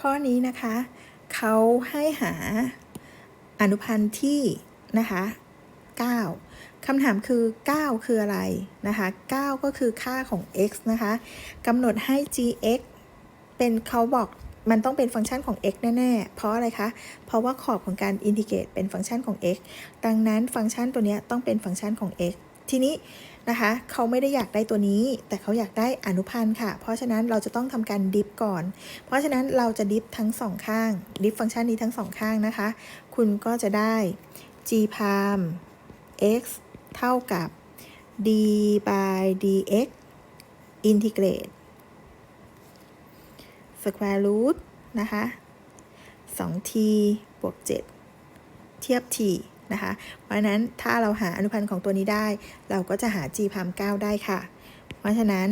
ข้อนี้นะคะเขาให้หาอนุพันธ์ที่นะคะ9คำถามคือ 9 คืออะไรนะคะ 9 ก็คือค่าของ x นะคะกำหนดให้ gx เป็นเขาบอกมันต้องเป็นฟังก์ชันของ x แน่ ๆ เพราะอะไรคะ เพราะว่าขอบของการอินทิเกรตเป็นฟังก์ชันของ x ดังนั้นฟังก์ชันตัวนี้ต้องเป็นฟังก์ชันของ x ทีนี้ นะคะ เขาไม่ได้อยากได้ตัวนี้ แต่เขาอยากได้อนุพันธ์ค่ะ เพราะฉะนั้นเราจะต้องทำการดิฟก่อน เพราะฉะนั้นเราจะดิฟทั้งสองข้าง ดิฟฟังก์ชันนี้ทั้งสองข้างนะคะ คุณก็จะได้ g prime x เท่ากับ d by dx integrate square root นะคะ 2t บวก 7 เทียบ t นะคะ เพราะนั้นถ้าเราหาอนุพันธ์ของตัวนี้ได้ เราก็จะหา g พาม9ได้ค่ะ เพราะฉะนั้น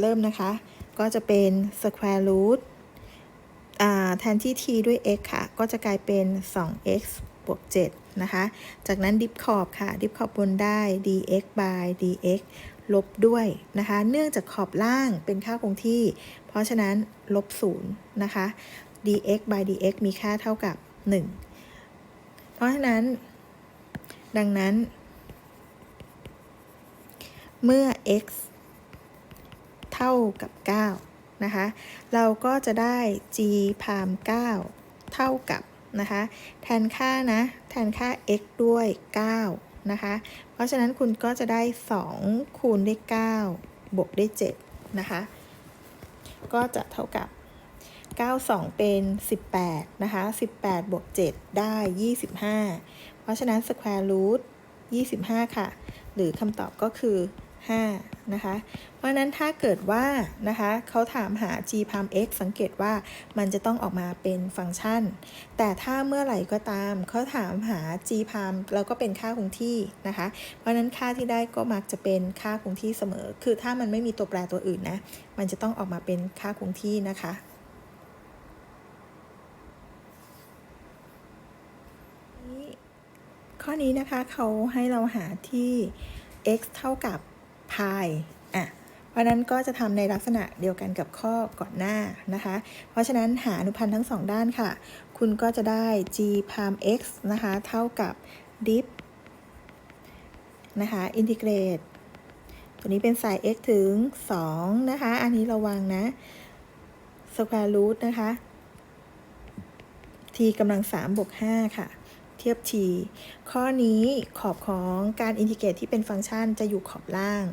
เริ่มนะคะ ก็จะเป็น square root แทนที่ t ด้วย x ค่ะ ก็จะกลายเป็น 2x บวก 7 นะคะ จากนั้นดิฟขอบค่ะ ดิฟขอบบนได้ dx by dx ลบด้วยนะคะ เนื่องจากขอบล่างเป็นค่าคงที่ เพราะฉะนั้นลบ0นะคะ dx by dx มีค่าเท่ากับ 1 เพราะฉะนั้น ดังนั้น เมื่อ x เท่ากับ 9 นะคะ เราก็จะได้ g พาม 9 เท่ากับนะคะ แทนค่านะ แทนค่า x ด้วย 9 นะคะ เพราะฉะนั้นคุณก็จะได้ 2 คูณด้วย 9 บวกด้วย 7 นะคะ ก็จะเท่ากับ 9 2 เป็น 18 นะคะ 18 บวก 7 ได้ 25 เพราะฉะนั้น square root 25 ค่ะ หรือคำตอบก็คือ 5 นะคะ เพราะนั้นถ้าเกิดว่านะคะเขาถามหา g prime x สังเกตว่ามันจะต้องออกมาเป็นฟังก์ชัน แต่ถ้าเมื่อไหร่ก็ตามเขาถามหา g prime แล้วก็เป็นค่าคงที่นะคะ เพราะนั้นค่าที่ได้ก็มักจะเป็นค่าคงที่เสมอ คือถ้ามันไม่มีตัวแปรตัวอื่นนะ มันจะต้องออกมาเป็นค่าคงที่นะคะ ข้อนี้นะคะเขาให้เราหาที่ x เท่ากับ pi อะ เพราะนั้นก็จะทำในลักษณะเดียวกันกับข้อก่อนหน้านะคะ เพราะฉะนั้นหาอนุพันธ์ทั้งสองด้านค่ะ คุณก็จะได้ g prime x นะคะ เท่ากับ dip นะคะ integrate ตัวนี้เป็น sin x ถึง 2 นะคะ อันนี้ระวังนะ square root นะคะ t กำลัง3บวก5ค่ะ เทียบ t ข้อนี้ขอบของการอินทิเกรตที่เป็นฟังก์ชันจะอยู่ขอบล่าง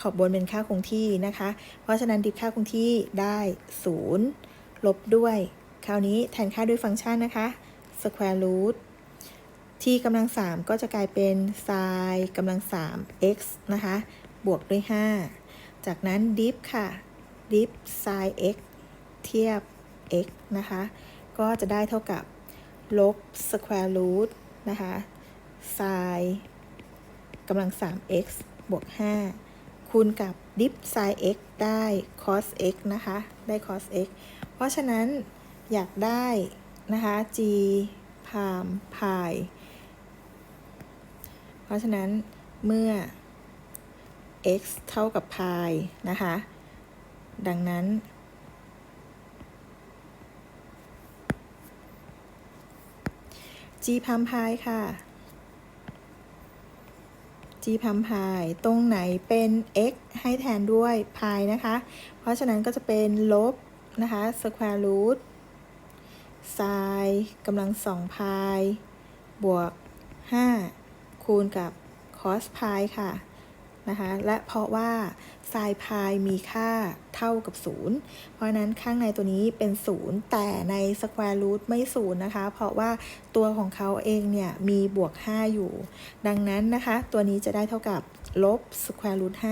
ขอบบนเป็นค่าคงที่นะคะ เพราะฉะนั้นดิฟค่าคงที่ได้ 0 ลบด้วย คราวนี้แทนค่าด้วยฟังก์ชันนะคะ square root t กำลัง 3 ก็จะกลายเป็น sin กำลัง 3 x นะคะ บวกด้วย 5 จากนั้นดิฟค่ะ ดิฟ sin x เทียบ x นะคะ ก็จะได้เท่ากับ ลบ square root นะคะ sin กำลัง 3x บวก 5 คูณกับ dip sin x ได้ cos x นะคะ ได้ cos x เพราะฉะนั้นอยากได้นะคะ g พาม pi เพราะฉะนั้นเมื่อ x เท่ากับ pi นะคะ ดังนั้น g พัมพายค่ะ g พัมพายตรงไหนเป็น x ให้แทนด้วยพายนะคะ เพราะฉะนั้นก็จะเป็นลบนะคะสแควร์รูทไซน์กำลังสองพายบวก 5 คูณกับคอสพายค่ะ นะคะและเพราะว่า sin พายมีค่าเท่ากับ 0 เพราะนั้นข้างในตัวนี้เป็น 0 แต่ใน square root ไม่ 0 นะคะ เพราะว่าตัวของเขาเองเนี่ยมีบวก 5 อยู่ ดังนั้นนะคะ ตัวนี้จะได้เท่ากับลบ square root 5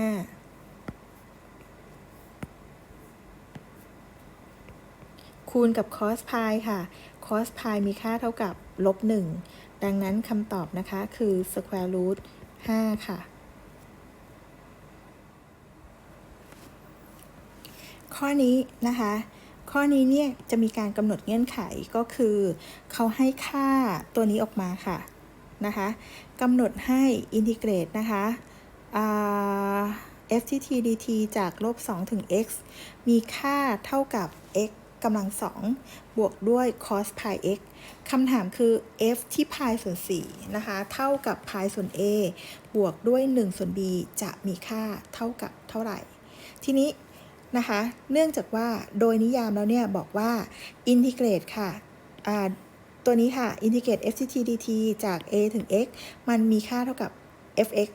คูณกับ cos pi ค่ะ cos pi มีค่าเท่ากับลบ1ดังนั้นคำตอบนะคะคือ square root 5ค่ะ ข้อนี้นะคะ ข้อนี้เนี่ยจะมีการกำหนดเงื่อนไขก็คือ เขาให้ค่าตัวนี้ออกมาค่ะนะคะกำหนดให้อินทิเกรตนะคะ f ที่ t dt จากลบ 2 ถึง x มีค่าเท่ากับ x กำลังสองบวกด้วย cos pi x คำถามคือ f ที่ pi ส่วน4นะคะ เท่ากับ pi ส่วน a บวกด้วย 1 ส่วน b จะมีค่าเท่ากับเท่าไหร่ ทีนี้ นะคะ เนื่องจากว่าโดยนิยามแล้วเนี่ยบอกว่าอินทิเกรตค่ะตัวนี้ค่ะอินทิเกรต f t dt จาก a ถึง x มันมีค่าเท่ากับ f(x)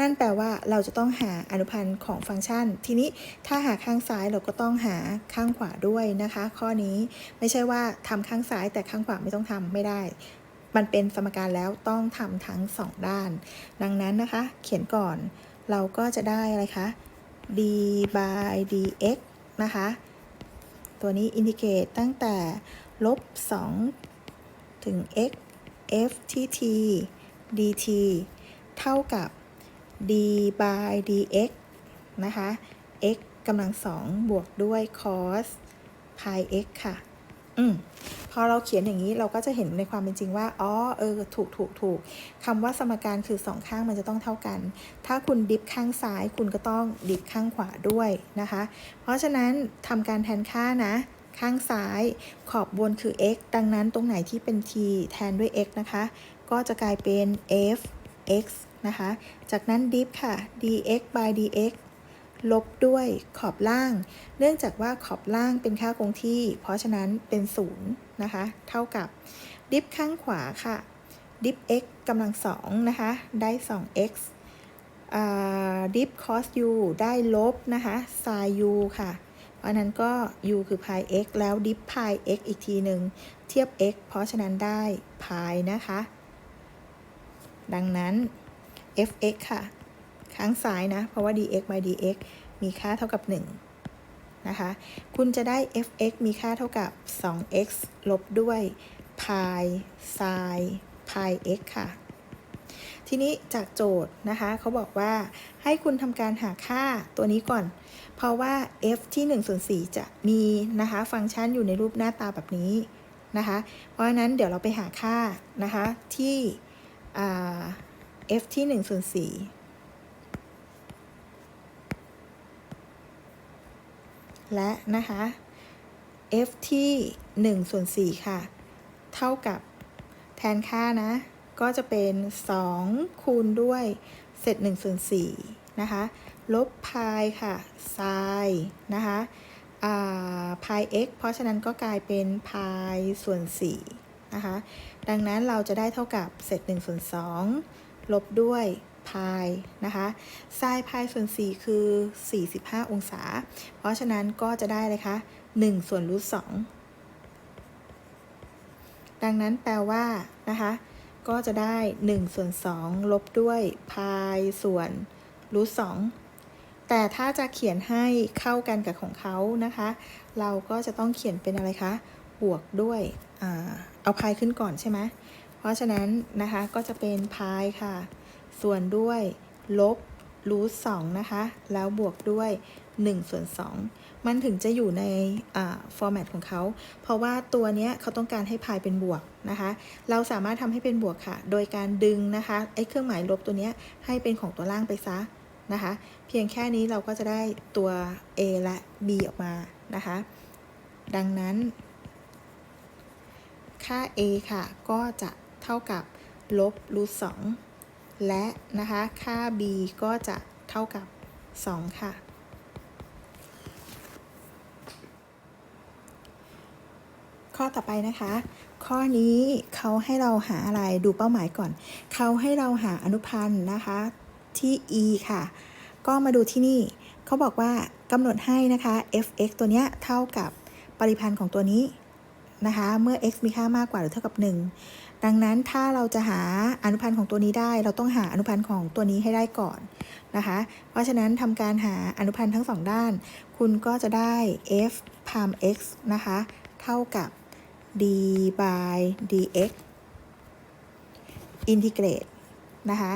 นั่นแปลว่าเราจะต้องหาอนุพันธ์ของฟังก์ชัน ทีนี้ถ้าหาข้างซ้ายเราก็ต้องหาข้างขวาด้วยนะคะ ข้อนี้ไม่ใช่ว่าทำข้างซ้ายแต่ข้างขวาไม่ต้องทำไม่ได้ มันเป็นสมการแล้วต้องทำทั้งสองด้าน ดังนั้นนะคะ เขียนก่อนเราก็จะได้อะไรคะ d by dx นะคะ ตัวนี้อินทิเกรตตั้งแต่ลบ 2 ถึง x f ที่ t dt เท่ากับ d by dx นะคะ x กำลังสองบวกด้วย cos pi x ค่ะ อืม อเราเขียนอย่างนี้เราก็จะเห็นในความเป็นจริงว่าอ๋อเออถูกถูกถูกคำว่าสมการคือสองข้างมันจะต้องเท่ากัน ถ้าคุณดิฟข้างซ้าย คุณก็ต้องดิฟข้างขวาด้วยนะคะ เพราะฉะนั้นทำการแทนค่านะ ข้างซ้ายขอบบนคือ x ดังนั้นตรงไหนที่เป็น t แทนด้วย x นะคะ ก็จะกลายเป็น f x นะคะ จากนั้นดิฟค่ะ dx by dx ลบด้วยขอบล่าง เนื่องจากว่าขอบล่างเป็นค่าคงที่ เพราะฉะนั้นเป็นศูนย์นะคะ เท่ากับดิฟข้างขวาค่ะดิฟ x กำลังสองนะคะ ได้ 2x ดิฟ cos u ได้ลบนะคะ sin u ค่ะ เพราะนั้นก็ u คือ pi x แล้วดิฟ pi x อีกทีหนึ่งเทียบ x เพราะฉะนั้นได้ pi นะคะ ดังนั้น fx ค่ะ ข้างซ้ายนะ เพราะว่า dx by dx มีค่าเท่ากับ 1 นะคะ คุณจะได้ fx มีค่าเท่ากับ 2x ลบด้วย pi sin pi x ค่ะ ทีนี้จากโจทย์นะคะเขาบอกว่าให้คุณทำการหาค่าตัวนี้ก่อน เพราะว่า f ที่1ส่วน4จะมีนะคะ ฟังก์ชันอยู่ในรูปหน้าตาแบบนี้นะคะ เพราะฉะนั้นเดี๋ยวเราไปหาค่านะคะที่ f ที่1ส่วน4 และนะคะ f ที่1ส่วน4ค่ะ เท่ากับแทนค่านะ ก็จะเป็น 2 คูณด้วยเศษ1ส่วน4นะคะ ลบพายค่ะ sin นะคะพาย x เพราะฉะนั้นก็กลายเป็นพายส่วน4นะคะ ดังนั้นเราจะได้เท่ากับเศษ1ส่วน2ลบด้วย พายนะคะ sin พายส่วน 4 คือ 45 องศา เพราะฉะนั้นก็จะได้เลยคะ1 ส่วนรูท2ดังนั้นแปลว่านะคะก็จะได้ 1 ส่วน 2 ลบด้วยพายส่วนรูท2แต่ถ้าจะเขียนให้เข้ากันกับของเขานะคะ เราก็จะต้องเขียนเป็นอะไรคะบวกด้วยอเอาพายขึ้นก่อนใช่ไหมเพราะฉะนั้นนะคะก็จะเป็นพายค่ะ ส่วนด้วย ลบรูทสองนะคะ แล้วบวกด้วย1ส่วน2มันถึงจะอยู่ในฟอร์แมตของเขา เพราะว่าตัวนี้เขาต้องการให้พายเป็นบวกนะคะ เราสามารถทำให้เป็นบวกค่ะ โดยการดึงนะคะไอ้เครื่องหมายลบตัวนี้ให้เป็นของตัวล่างไปซะนะคะ เพียงแค่นี้เราก็จะได้ตัว A และ B ออกมานะคะ ดังนั้น ค่า a ค่ะ ก็จะเท่ากับลบรูทสอง และนะคะค่า b ก็จะเท่ากับ 2 ค่ะ ข้อต่อไปนะคะ ข้อนี้เขาให้เราหาอะไรดูเป้าหมายก่อน เขาให้เราหาอนุพันธ์นะคะที่ e ค่ะ ก็มาดูที่นี่ เขาบอกว่ากำหนดให้นะคะ f(x) ตัวเนี้ยเท่ากับปริพันธ์ของตัวนี้นะคะ เมื่อ x มีค่ามากกว่าหรือเท่ากับ 1 ดังนั้นถ้าเราจะหาอนุพันธ์ของตัวนี้ได้ เราต้องหาอนุพันธ์ของตัวนี้ให้ได้ก่อนนะคะ เพราะฉะนั้นทำการหาอนุพันธ์ทั้งสองด้าน คุณก็จะได้ f พาม x นะคะ เท่ากับ d by dx อินทิเกรตนะคะ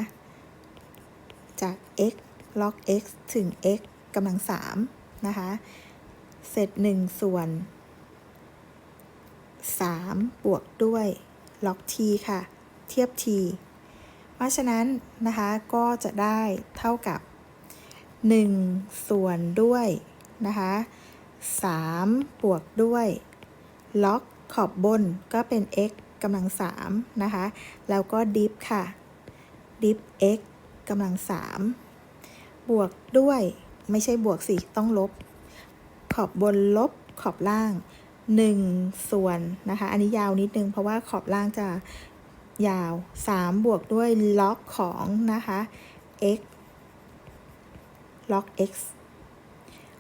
จาก x log x ถึง x กำลัง3นะคะเศษ1ส่วน3บวกด้วย ล็อก t ค่ะ เทียบ t เพราะฉะนั้นนะคะก็จะได้เท่ากับ 1 ส่วนด้วยนะคะ3บวกด้วยล็อกขอบบนก็เป็น x กำลัง3นะคะ แล้วก็ดิฟค่ะ ดิฟ x กำลัง3บวกด้วยไม่ใช่บวกสิ ต้องลบ ขอบบนลบขอบล่าง 1 ส่วนนะคะ อันนี้ยาวนิดนึง เพราะว่าขอบล่างจะยาว 3 บวกด้วยล็อกของนะคะ x ล็อก x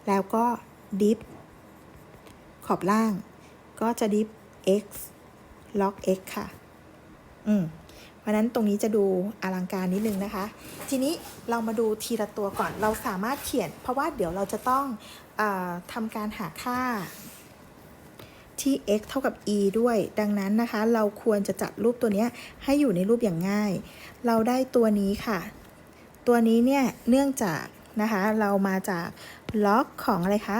แล้วก็ดิฟขอบล่าง ก็จะดิฟ x ล็อก x ค่ะ อืมเพราะนั้นตรงนี้จะดูอลังการนิดนึงนะคะ ทีนี้เรามาดูทีละตัวก่อน เราสามารถเขียน เพราะว่าเดี๋ยวเราจะต้องอทำการหาค่า ที่ x เท่ากับ e ด้วย ดังนั้นนะคะ เราควรจะจัดรูปตัวนี้ให้อยู่ในรูปอย่างง่าย เราได้ตัวนี้ค่ะ ตัวนี้เนี่ยเนื่องจากนะคะ เรามาจากล็อกของอะไรคะ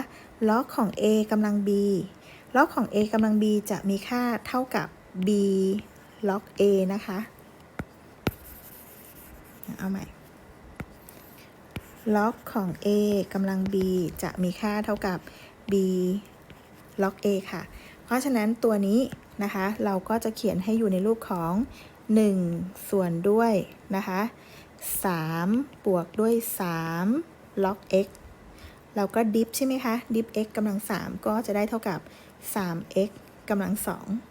ล็อกของ a กำลัง b ล็อกของ a กำลัง b จะมีค่าเท่ากับ b ล็อก a นะคะ เอาใหม่ล็อกของ a กำลัง b จะมีค่าเท่ากับ b ล็อก a ค่ะ เพราะฉะนั้นตัวนี้นะคะเราก็จะเขียนให้อยู่ในรูปของ 1 ส่วนด้วยนะคะ3บวกด้วย3ล็อก x เราก็ดิฟใช่ไหมคะดิฟ x กำลัง 3 ก็จะได้เท่ากับ 3x กำลัง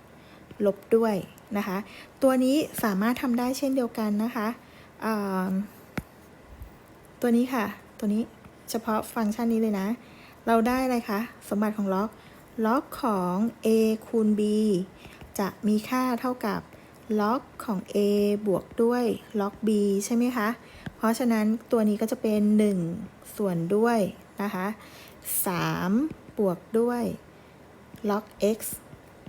2 ลบด้วยนะคะ ตัวนี้สามารถทำได้เช่นเดียวกันนะคะ ตัวนี้ค่ะ ตัวนี้เฉพาะฟังก์ชันนี้เลยนะ เราได้อะไรคะ สมบัติของล็อก ล็อกของ a คูณ b จะมีค่าเท่ากับล็อกของ a บวกด้วยล็อก b ใช่ไหมคะ เพราะฉะนั้นตัวนี้ก็จะเป็น 1 ส่วนด้วยนะคะ3บวกด้วยล็อก x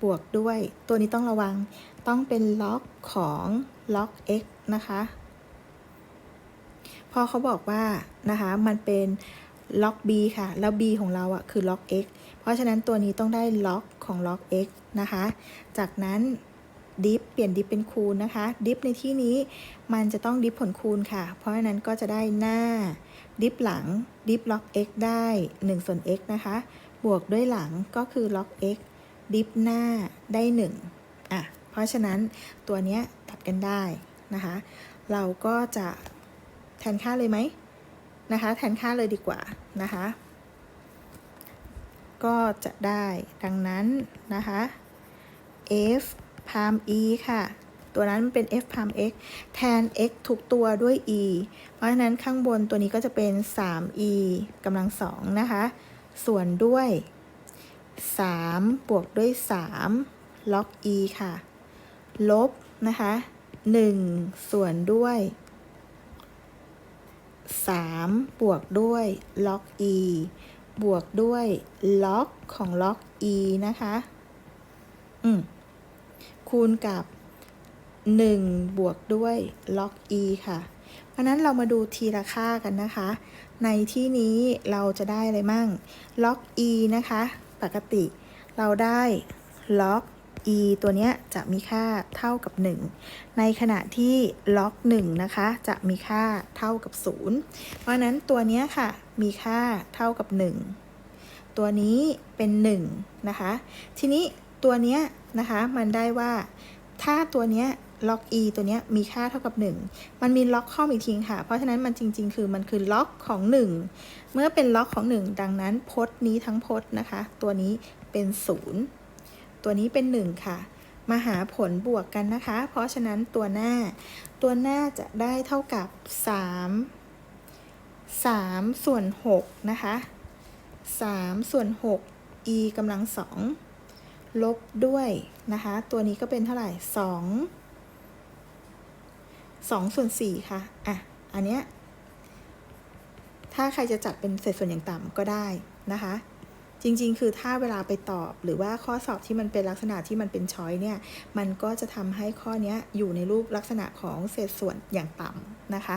บวกด้วย ตัวนี้ต้องระวังต้องเป็นล็อกของล็อก x นะคะ พอเขาบอกว่านะคะมันเป็น ล็อก b ค่ะ แล้ว b ของเราอะคือล็อก x เพราะฉะนั้นตัวนี้ต้องได้ล็อกของล็อก x นะคะ จากนั้นดิฟเปลี่ยนดิฟเป็นคูณนะคะ ดิฟในที่นี้มันจะต้องดิฟผลคูณค่ะ เพราะฉะนั้นก็จะได้หน้า ดิฟหลัง ดิฟล็อก x ได้ 1 ส่วน x นะคะ บวกด้วยหลังก็คือล็อก x ดิฟหน้าได้1อะ เพราะฉะนั้นตัวเนี้ยตัดกันได้นะคะ เราก็จะแทนค่าเลยไหม นะคะ แทนค่าเลยดีกว่านะคะ ก็จะได้ดังนั้นนะคะ f พาม e ค่ะ ตัวนั้นมันเป็น f พาม x แทน x ทุกตัวด้วย e เพราะฉะนั้นข้างบนตัวนี้ก็จะเป็น 3e กำลังสองนะคะ ส่วนด้วย 3 บวกด้วย 3 ล็อก e ค่ะ ลบนะคะ 1 ส่วนด้วย 3 บวกด้วยล็อก e บวกด้วยล็อกของล็อก e นะคะ อืม คูณกับ 1 บวกด้วยล็อก e ค่ะ เพราะนั้นเรามาดูทีละค่ากันนะคะ ในที่นี้เราจะได้อะไรมั่งล็อก e นะคะ ปกติเราได้ล็อก e ตัวนี้จะมีค่าเท่ากับ 1 ในขณะที่ล็อก1นะคะ จะมีค่าเท่ากับ 0 เพราะนั้นตัวนี้ค่ะ มีค่าเท่ากับ 1 ตัวนี้เป็น 1 นะคะ ทีนี้ตัวนี้นะคะ มันได้ว่า ถ้าตัวนี้ยล็อก e ตัวนี้มีค่าเท่ากับ 1 มันมีล็อกข้อมอีกทีค่ะ เพราะฉะนั้นมันจริง ๆ คือมันคือล็อกของ 1 เมื่อเป็นล็อกของ 1 ดังนั้นพจน์นี้ทั้งพจน์นะคะ ตัวนี้เป็น 0 ตัวนี้เป็น 1 ค่ะ มาหาผลบวกกันนะคะ เพราะฉะนั้นตัวหน้า ตัวหน้าจะได้เท่ากับ 3 3 ส่วน 6 นะคะ 3 ส่วน 6 e กำลัง 2 ลบด้วยนะคะ ตัวนี้ก็เป็นเท่าไหร่ 2 2 ส่วน 4 ค่ะ อะ อันเนี้ยถ้าใครจะจัดเป็นเศษส่วนอย่างต่ำก็ได้นะคะ จริง ๆ คือถ้าเวลาไปตอบ หรือว่าข้อสอบที่มันเป็นลักษณะที่มันเป็นช้อยเนี่ย มันก็จะทำให้ข้อนี้อยู่ในรูปลักษณะของเศษส่วนอย่างต่ำนะคะ